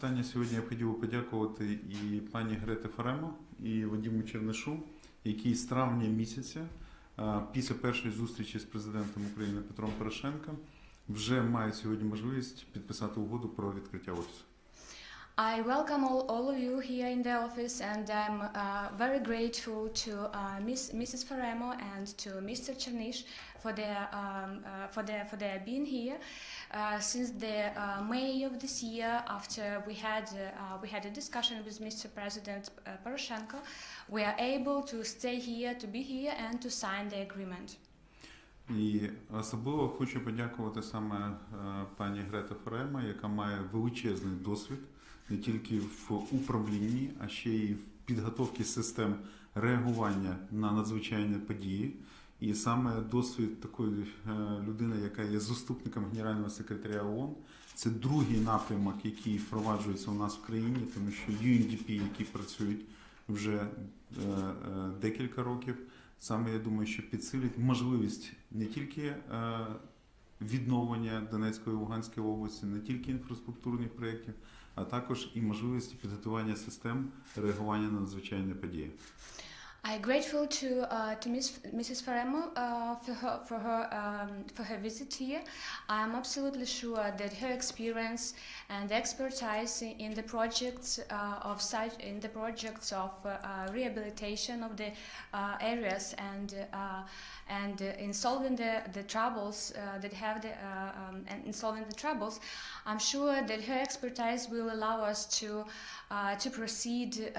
питання сьогодні я б хотів подякувати і пані Грети Фаремо, і Вадиму Чернишу, які з травня місяця, після першої зустрічі з президентом України Петром Порошенком, вже мають сьогодні можливість підписати угоду про відкриття офісу. I welcome all, all of you here in the office, and I'm uh, very grateful to uh, Miss, Mrs. Faremo and to Mr. Chernish for their um, uh, for their for their being here. Uh, since the uh, May of this year, after we had uh, uh, we had a discussion with Mr. President uh, Poroshenko, we are able to stay here, to be here, and to sign the agreement. І особливо хочу подякувати саме е, пані Грета Фарема, яка має величезний досвід не тільки в управлінні, а ще й в підготовці систем реагування на надзвичайні події. І саме досвід такої е, людини, яка є заступником генерального секретаря ООН, це другий напрямок, який впроваджується у нас в країні, тому що UNDP, які працюють вже е, е, декілька років, саме я думаю, що підсилить можливість не тільки відновлення Донецької і Луганської області, не тільки інфраструктурних проєктів, а також і можливості підготування систем реагування на надзвичайні події. I'm grateful to uh, to Miss, Mrs. Faremo uh, for her for her um, for her visit here. I'm absolutely sure that her experience and expertise in, the projects uh, of such in the projects of uh, uh, rehabilitation of the uh, areas and and in solving the the troubles that have the um, and in solving the troubles, I'm sure that her expertise will allow us to to proceed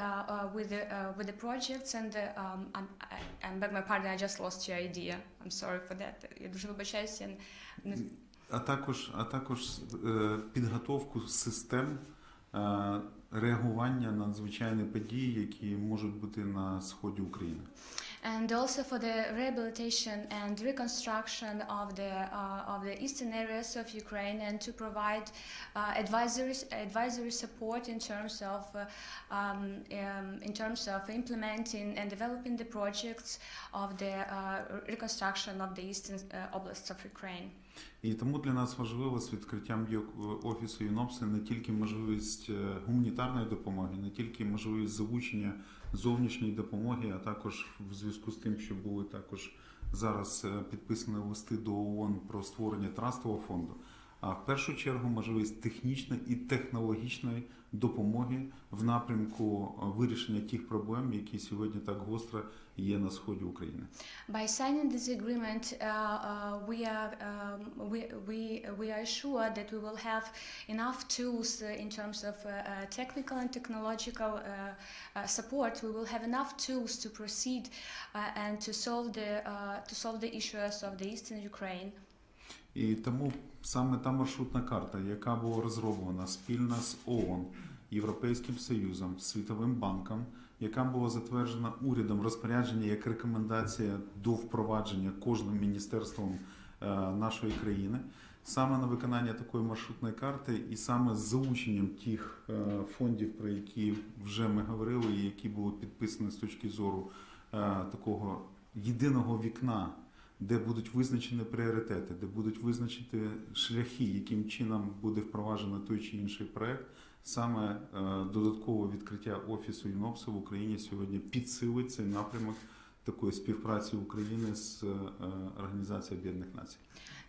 with the with the projects and the, um, I'm, I, I my pardon, I just lost your idea. I'm sorry for that. Я дуже вибачаюся. не- А також, а також е, підготовку систем е, реагування на надзвичайні події, які можуть бути на сході України. And also for the rehabilitation and reconstruction of the uh, of the eastern areas of Ukraine, and to provide uh, advisory advisory support in terms of uh, um, um, in terms of implementing and developing the projects of the uh, reconstruction of the eastern oblasts of Ukraine. І тому для нас важливо з відкриттям офісу ЮНОПСи не тільки можливість е, гуманітарної допомоги, не тільки можливість залучення зовнішньої допомоги, а також в зв'язку з тим, що були також зараз е, підписані листи до ООН про створення трастового фонду. А в першу чергу можливість технічної і технологічної допомоги в напрямку е, вирішення тих проблем, які сьогодні так гостро є на сході України. By signing this agreement, uh, uh, we are um, we, we we are sure that we will have enough tools uh, in terms of uh, uh, technical and technological uh, uh, support. We will have enough tools to proceed uh, and to solve the uh, to solve the issues of the eastern Ukraine. І тому саме та маршрутна карта, яка була розроблена спільно з ООН, Європейським Союзом, Світовим банком, яка була затверджена урядом розпорядження як рекомендація до впровадження кожним міністерством е, нашої країни, саме на виконання такої маршрутної карти, і саме з залученням тих е, фондів, про які вже ми говорили, і які були підписані з точки зору е, такого єдиного вікна де будуть визначені пріоритети, де будуть визначені шляхи, яким чином буде впроваджено той чи інший проект. Саме е, додаткове відкриття офісу ЮНОПСу в Україні сьогодні підсилить цей напрямок такої співпраці України з е, Організацією Об'єднаних Націй.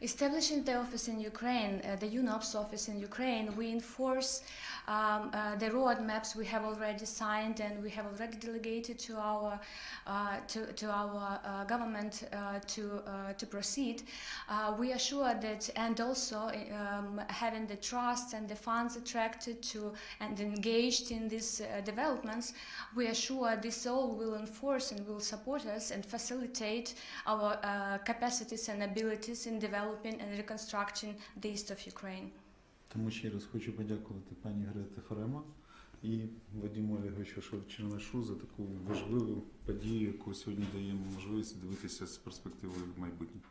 Establishing the office in Ukraine, uh, the UNOPS office in Ukraine, we enforce um, uh, the roadmaps we have already signed and we have already delegated to our uh, to, to our uh, government uh, to uh, to proceed. Uh, we are sure that, and also um, having the trust and the funds attracted to and engaged in these uh, developments, we are sure this all will enforce and will support us and facilitate our uh, capacities and abilities in developing and reconstructing the east of Ukraine. Тому ще раз хочу подякувати пані Греті Фарема і Вадиму Олеговичу Чернашу за таку важливу подію, яку сьогодні даємо можливість дивитися з перспективою в майбутнє.